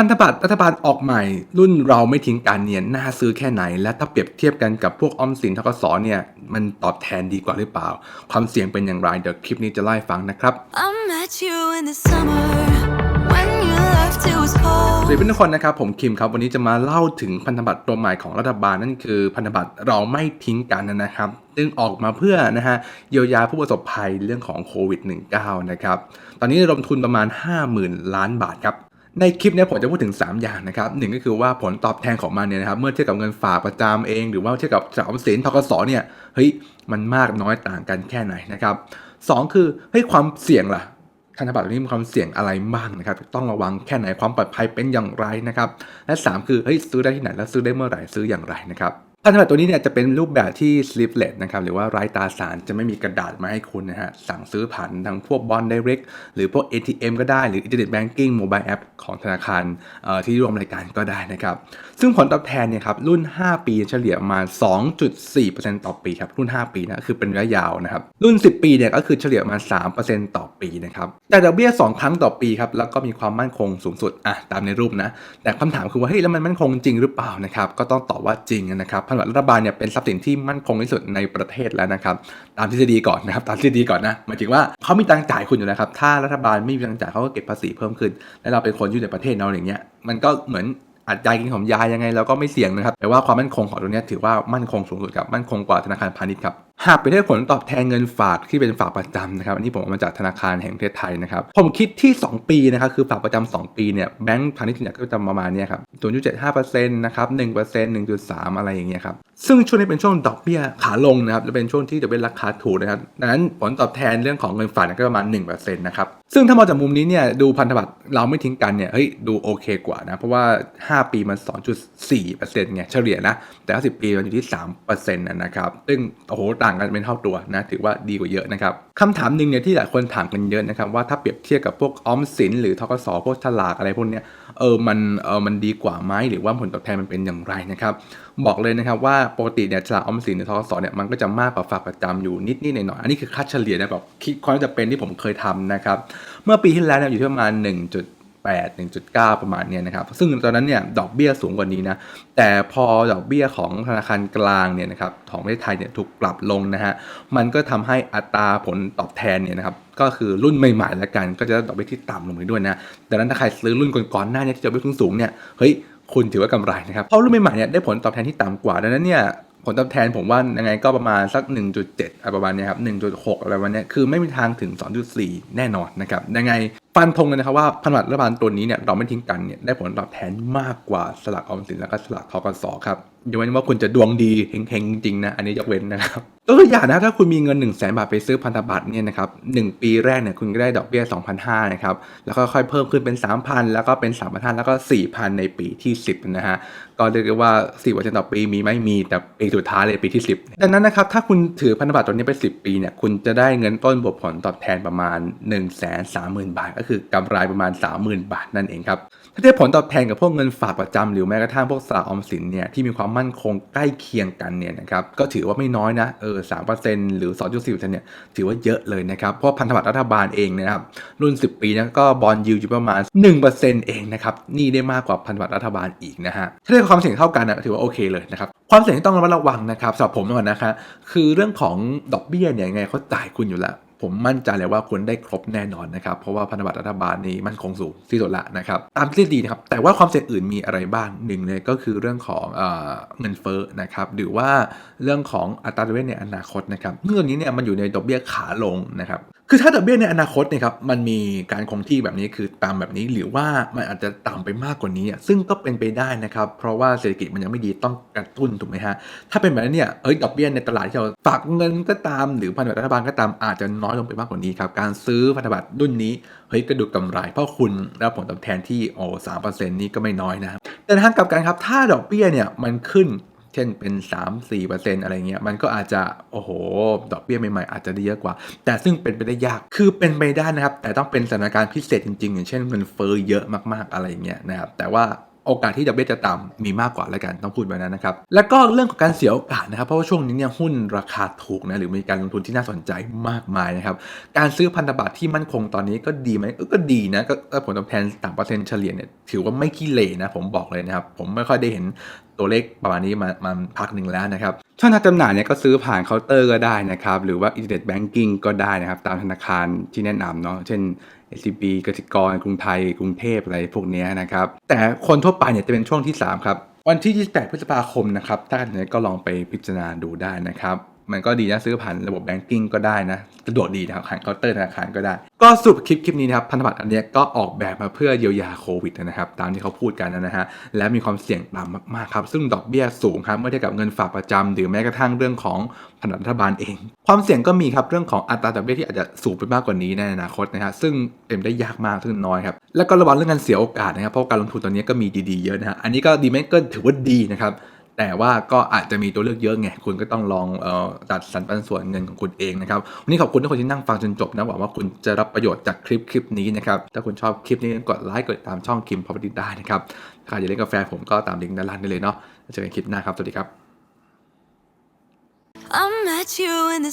พันธบัตรรัฐบาลออกใหม่ รุ่นเราไม่ทิ้งการเนียนน่าซื้อแค่ไหน และถ้าเปรียบเทียบกันกับพวกออมสินทกสเนี่ยมันตอบแทนดีกว่าหรือเปล่า ความเสี่ยงเป็นอย่างไรเดี๋ยวคลิปนี้จะเล่าให้ฟังนะครับ I met you in the summer when you left it was ส cold. วัสดีเพื่อนทุกคนนะครับผมคิมครับวันนี้จะมาเล่าถึงพันธบัตรตัวใหม่ของรัฐบาลนั่นคือพันธบัตรเราไม่ทิ้งกันนะครับซึ่งออกมาเพื่อนะฮะเยียวยาผู้ประสบภัยเรื่องของโควิด -19 นะครับตอนนี้ระดมทุนประมาณ 50,000 ล้านบาทครับ ในคลิปเนี้ผมจะพูดถึง 3 อย่างนะครับหนึ่งก็คือว่าผลตอบแทนของมันเนี่ยนะครับเมื่อเทียบกับเงินฝากประจำเอง หรือว่าเทียบกับสาบันสินทกสเนี่ยเฮ้ยมันมากน้อยต่างกันแค่ไหนนะครับสองคือเฮ้ยความเสี่ยงล่ะธนบัตรนี้มีความเสี่ยงอะไรบ้างนะครับ ต้องระวังแค่ไหนความปลอดภัยเป็นอย่างไรนะครับ และ 3 คือเฮ้ยซื้อได้ที่ไหนแล้วซื้อได้เมื่อไหร่ซื้ออย่างไรนะครับ พันธบัตรตัวนี้เนี่ยจะเป็นรูปแบบที่ sleeveless นะครับหรือว่าไร้ตาสารจะไม่มีกระดาษมาให้คุณนะฮะสั่งซื้อผ่านทางพวกบอล direct หรือพวก ATM ก็ได้หรือ Internet Banking Mobile App ของธนาคารที่ร่วมรายการก็ได้นะครับซึ่งผลตอบแทนเนี่ยครับรุ่น 5 ปีเฉลี่ยประมาณ2.4%ต่อปีครับรุ่น 5 ปีนะคือเป็นระยะยาวนะครับรุ่น 10 ปีเนี่ยก็คือเฉลี่ยประมาณ3%ต่อปีนะครับแต่ดอกเบี้ย 2 ครั้งต่อปีครับแล้วก็มีความมั่นคงสูงสุดอะตามในรูปนะแต่คำถามคือว่าเฮ้ยแล้วมันมั่นคงจริงหรือเปล่านะครับก็ต้องตอบว่าจริงนะครับพับรัฐบาลเนี่ยเป็นทรัพย์สินที่มั่นคงที่สุดในประเทศแล้วนะครับ ตามทฤษฎีก่อนนะครับ ตามทฤษฎีก่อนนะหมายถึงว่าเขามีตังจ่ายคุณอยู่แล้วครับ ถ้ารัฐบาลไม่มีตังจ่ายเขาก็เก็บภาษีเพิ่มขึ้น และเราเป็นคนอยู่ในประเทศเราอย่างเงี้ย มันก็เหมือนอัดยายกินของยายยังไงเราก็ไม่เสี่ยงนะครับ แต่ว่าความมั่นคงของตัวนี้ถือว่ามั่นคงสูงสุดครับ มั่นคงกว่าธนาคารพาณิชย์ครับหากไปเทียบผลตอบแทนเงินฝากที่เป็นฝากประจำนะครับอันนี้ผมเอามาจากธนาคารแห่งประเทศไทยนะครับผมคิดที่ 2 ปีนะครับคือฝากประจำ2ปีเนี่ยแบงก์พาณิชย์เนี่ยก็จะประมาณเนี้ยครับ0.75%นต์นะครับ1% 1.3อะไรอย่างเงี้ยครับซึ่งช่วงนี้เป็นช่วงดอกเบี้ยขาลงนะครับและเป็นช่วงที่จะเป็นราคาถูกนะครับดังนั้นผลตอบแทนเรื่องของเงินฝากเนี่ยก็ประมาณ1%นต์นะครับซึ่งถ้ามองจากมุมนี้เนี่ยดูพันธบัตรเราไม่ทิ้งกันเนี่ยเฮ้ยดูโอเคกว่านะเพราะว่า 5 ปีมัน2.4%ไงเฉลี่ยนะแต่ว่า10 ปีมันอยู่ที่3%นะครับซึ่งโอ้โหตางกันเป็นเท่าตัวนะถือว่าดีกว่าเยอะนะครับคำถามหนึ่งเนี่ยที่หลายคนถามกันเยอะนะครับว่าถ้าเปรียบเทียบกับพวกออมสินหรือทกสพวกฉลากอะไรพวกเนี้ยเออมันเออมันดีกว่าไหมหรือว่าผลตอบแทนมันเป็นอย่างไรนะครับบอกเลยนะครับว่าปกติเนี่ยฉลากออมสินหรือทกสเนี่ยมันก็จะมากกว่าฝากประจำอยู่นิดนิดหน่อยหน่อยอันนี้คือค่าเฉลี่ยนะแบบคิดความจะเป็นที่ผมเคยทำนะครับเมื่อปีที่แล้วเนี่ยอยู่ที่ประมาณ 1. 8 1.9 ประมาณเนี้ยนะครับ ซึ่งตอนนั้นเนี่ยดอกเบี้ยสูงกว่านี้นะ แต่พอดอกเบี้ยของธนาคารกลางเนี่ยนะครับของประเทศไทยเนี่ยถูกปรับลงนะฮะ มันก็ทำให้อัตราผลตอบแทนเนี่ยนะครับ ก็คือรุ่นใหม่ๆแล้วกัน ก็จะได้ดอกเบี้ยที่ต่ำลงไปด้วยนะ ดังนั้นถ้าใครซื้อรุ่นก่อนๆหน้าเนี้ที่ดอกเบี้ยสูงๆเนี่ย เฮ้ย คุณถือว่ากำไรนะครับ เพราะรุ่นใหม่ๆเนี่ยได้ผลตอบแทนที่ต่ำกว่า ดังนั้นเนี่ยผลตอบแทนผมว่ายังไงก็ประมาณสัก 1.7 อะไรประมาณเนี้ยครับ 1.6 อะไรประมาณเนี้ยคือไม่มีทางถึง 2.4 แน่นอนนะครับ ยังไง ฟันธงเลยนะครับว่าพันธบัตรรัฐบาลตัวนี้เนี่ยเราไม่ทิ้งกันเนี่ยได้ผลตอบแทนมากกว่าสลากออมสินแล้วก็สลากทกสครับ ยกเว้นว่าคุณจะดวงดีเฮงๆ จริงๆนะ อันนี้ยกเว้นนะครับตัวอย่างนะถ้าคุณมีเงิน1 0 0 0 0แสนบาทไปซื้อพันธบัตรเนี่ยนะครับหปีแรกเนี่ยคุณก็ได้ดอกเบี้ย2,500นะครับ แล้วก็ค่อยเพิ่มขึ้นเป็น 3,000 แล้วก็เป็น 3,500 แล้วก็ 4,000 ในปีที่ 10นะฮะก็เรียกได้ว่า4%ต่อปีมีไหม่มีแต่ปีสุดท้ายเลยปีที่ 10 ดังนั้นนะครับถ้าคุณถือพันธบัตรตัวนี้ไป 10 ปีเนี่ยคุณจะได้เงินต้นบวกผลตอบแทนประมาณ 1 3 0 0 0 0 บาท ก็คือกำไรประมาณ 30,000 บาทนั่นเองครับ ถ้าเทียบผลตอบแทนกับพวกเงินฝากประจำหรือแม้กระทั่งพวกสลากออมสินเนี่ยที่มีความมั่นคงใกล้เคียงกันเนี่ยนะครับก็ถือว่าไม่น้อยนะเออสามเปอร์เซ็นต์หรือ2.4%เนี่ยถือว่าเยอะเลยนะครับเพราะพันธบัตรรัฐบาลเองนะครับรุ่น10ปีนะก็บอลยิวอยู่ประมาณ1%เองนะครับนี่ได้มากกว่าพันธบัตรรัฐบาลอีกนะฮะถ้าเทียบความเสี่ยงเท่ากันนะถือว่าโอเคเลยนะครับความเสี่ยงที่ต้องระมัดระวังนะครับสำหรับผมก่อนนะคะคือเรื่องของดอกเบี้ยเนี่ยไงเขาจ่ายคุณอยู่แล้ว ผมมั่นใจเลยว่าคุณได้ครบแน่นอนนะครับ เพราะว่าพันธบัตรรัฐบาลนี้มันคงสูงที่สุดละนะครับ ตามทฤษฎีนะครับ แต่ว่าความเสี่ยงอื่นมีอะไรบ้างหนึ่งเลยก็คือเรื่องของเอเงินเฟ้อนะครับ หรือว่าเรื่องของอัตราดอกเบี้ยในอนาคตนะครับเรื่องนี้เนี่ยมันอยู่ในดอกเบี้ยขาลงนะครับ คือถ้าดอกเบี้ยในอนาคตเนี่ยครับมันมีการคงที่แบบนี้คือตามแบบนี้หรือว่ามันอาจจะต่ำไปมากกว่านี้อะซึ่งก็เป็นไปได้นะครับ เพราะว่าเศรษฐกิจมันยังไม่ดีต้องกระตุ้นถูกไหมฮะถ้าเป็นแบบนั้นเนี่ยเอ้ยดอกเบี้ยในตลาดที่เราฝากเงินก็ตาม หรือพันธบัตรรัฐบาลก็ตามอาจจะน้อยลงไปมากกว่านี้ครับการซื้อพันธบัตรรุ่นนี้เฮ้ยก็ดูกำไร เพราะคุณได้ผลตอบแทนที่โอ้สามเปอร์เซ็นต์นี่ก็ไม่น้อยนะครับแต่ทางกลับกันครับถ้าดอกเบี้ยเนี่ยมันขึ้น เช่นเป็น 3-4%อะไรเงี้ย มันก็อาจจะโอ้โห ดอกเบี้ยใหม่ๆ อาจจะได้เยอะกว่า แต่ซึ่งเป็นไปได้ยาก คือเป็นไปได้นะครับ แต่ต้องเป็นสถานการณ์พิเศษจริงๆ อย่างเช่นเงินเฟ้อเยอะมากๆ อะไรเงี้ยนะครับ แต่ว่า โอกาสที่ดอกเบี้ยจะต่ำมีมากกว่าแล้วกันต้องพูดแบบนั้นนะครับ แล้วก็เรื่องของการเสียโอกาสนะครับ เพราะว่าช่วงนี้เนี่ยหุ้นราคาถูกนะหรือมีการลงทุนที่น่าสนใจมากมายนะครับการซื้อพันธบัตรที่มั่นคงตอนนี้ก็ดีไหมเออก็ดีนะก็ผลตอบแทนต่างเปอร์เซ็นต์เฉลี่ยเนี่ยถือว่าไม่ขี้เหร่นะผมบอกเลยนะครับผมไม่ค่อยได้เห็นตัวเลขประมาณนี้มามาพักหนึ่งแล้วนะครับช่องทางจำหน่ายเนี่ยก็ซื้อผ่านเคาน์เตอร์ก็ได้นะครับหรือว่าอินเทอร์เน็ตแบงกิ้งก็ได้นะครับตามธนาคารที่แนะนำเนาะเช่น SCB กสิกรกรุงไทย กรุงเทพอะไรพวกนี้นะครับ แต่คนทั่วไปเนี่ยจะเป็นช่วงที่ 3 ครับ วันที่ 28 พฤษภาคมนะครับ ถ้าท่านสนใจก็ลองไปพิจารณาดูได้นะครับ มันก็ดีนะซื้อผ่านระบบแบงกิ้งก็ได้นะสะดวกดีนะครับผ่านเคาน์เตอร์ธนาคารก็ได้ ก็สรุปคลิปคลิปนี้นะครับพันธบัตรอันนี้ก็ออกแบบมาเพื่อเยียวยาโควิดนะครับ ตามที่เขาพูดกันนะฮะและมีความเสี่ยงต่ำมากๆครับ ซึ่งดอกเบี้ยสูงครับเมื่อเทียบกับเงินฝากประจำหรือแม้กระทั่งเรื่องของพันธบัตรรัฐบาลเอง ความเสี่ยงก็มีครับเรื่องของอัตราดอกเบี้ยที่อาจจะสูงไปมากกว่านี้ในอนาคตนะฮะซึ่งเป็นได้ยากมากซึ่งน้อยครับแล้วก็ระวังเรื่องการเสียโอกาสนะครับเพราะการลงทุนตอนนี้ก็มีดีๆเยอะนะฮะอันนี้ก็ดีไหมก็ถือว่าดีนะครับ แต่ว่าก็อาจจะมีตัวเลือกเยอะไง คุณก็ต้องลองตัดสรรปันส่วนเงินของคุณเองนะครับ วันนี้ขอบคุณทุกคนที่นั่งฟังจนจบนะ หวังว่าคุณจะรับประโยชน์จากคลิปคลิปนี้นะครับ ถ้าคุณชอบคลิปนี้กดไลค์กดตามช่องคิมพอพดิได้นะครับใครอยากเล่นกาแฟผมก็ตามลิงก์ด้านล่างได้เลยเนาะเจอกันคลิปหน้าครับ สวัสดีครับ I met you in the